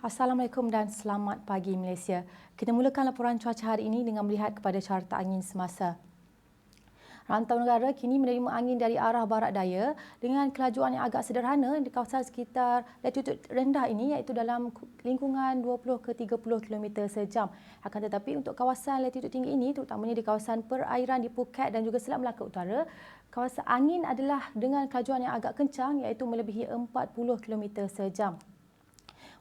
Assalamualaikum dan selamat pagi Malaysia. Kita mulakan laporan cuaca hari ini dengan melihat kepada carta angin semasa. Rantau negara kini menerima angin dari arah barat daya dengan kelajuan yang agak sederhana di kawasan sekitar latitude rendah ini iaitu dalam lingkungan 20 ke 30 km sejam. Akan tetapi untuk kawasan latitude tinggi ini terutamanya di kawasan perairan di Phuket dan juga Selat Melaka Utara, kawasan angin adalah dengan kelajuan yang agak kencang iaitu melebihi 40 km sejam.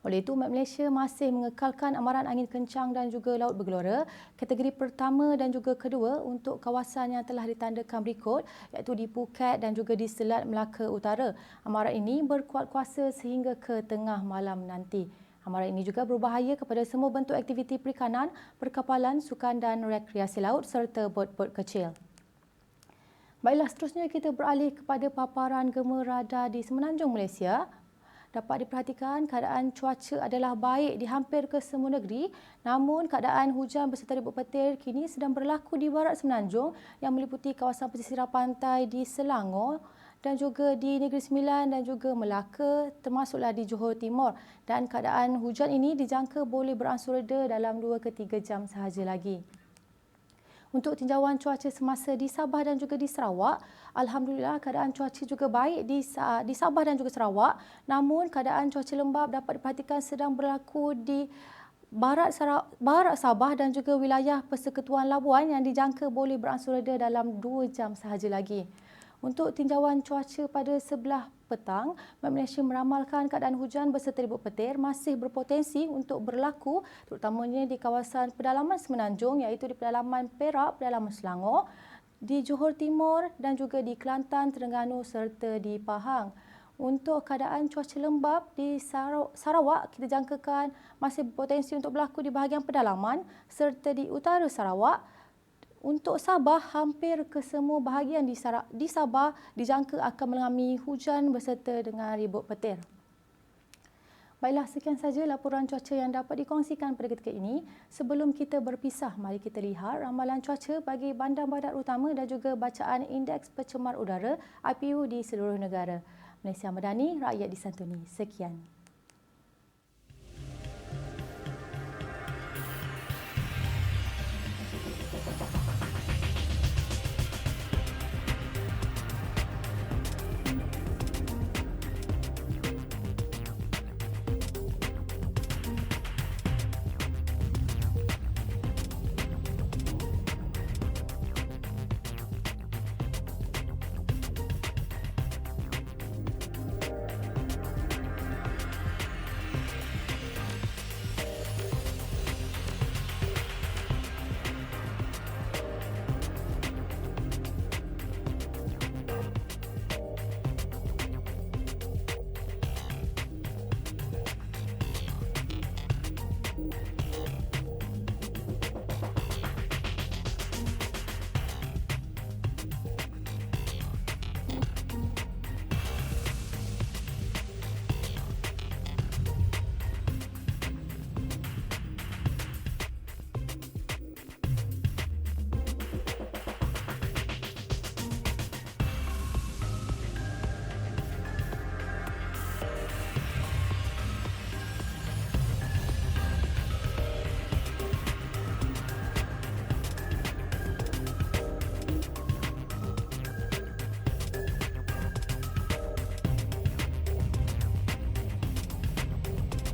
Oleh itu, Met Malaysia masih mengekalkan amaran angin kencang dan juga laut bergelora kategori pertama dan juga kedua untuk kawasan yang telah ditandakan berikut iaitu di Phuket dan juga di Selat Melaka Utara. Amaran ini berkuat kuasa sehingga ke tengah malam nanti. Amaran ini juga berbahaya kepada semua bentuk aktiviti perikanan, perkapalan, sukan dan rekreasi laut serta bot-bot kecil. Baiklah, seterusnya kita beralih kepada paparan gema radar di Semenanjung Malaysia dapat diperhatikan keadaan cuaca adalah baik di hampir ke semua negeri namun keadaan hujan beserta ribut petir kini sedang berlaku di barat semenanjung yang meliputi kawasan pesisir pantai di Selangor dan juga di Negeri Sembilan dan juga Melaka termasuklah di Johor Timur dan keadaan hujan ini dijangka boleh beransur reda dalam 2 ke 3 jam sahaja lagi. Untuk tinjauan cuaca semasa di Sabah dan juga di Sarawak, Alhamdulillah keadaan cuaca juga baik di, di Sabah dan juga Sarawak. Namun keadaan cuaca lembap dapat diperhatikan sedang berlaku di barat, Sarawak, barat Sabah dan juga wilayah Persekutuan Labuan yang dijangka boleh beransur reda dalam 2 jam sahaja lagi. Untuk tinjauan cuaca pada sebelah petang, Met Malaysia meramalkan keadaan hujan berserta ribut petir masih berpotensi untuk berlaku terutamanya di kawasan pedalaman Semenanjung iaitu di pedalaman Perak, pedalaman Selangor, di Johor Timur dan juga di Kelantan, Terengganu serta di Pahang. Untuk keadaan cuaca lembap di Sarawak, kita jangkakan masih berpotensi untuk berlaku di bahagian pedalaman serta di utara Sarawak untuk Sabah, hampir ke semua bahagian di, di Sabah dijangka akan mengalami hujan berserta dengan ribut petir. Baiklah, sekian saja laporan cuaca yang dapat dikongsikan pada ketika ini. Sebelum kita berpisah, mari kita lihat ramalan cuaca bagi bandar-bandar utama dan juga bacaan indeks pencemar udara IPU di seluruh negara. Malaysia Madani, rakyat disantuni. Sekian.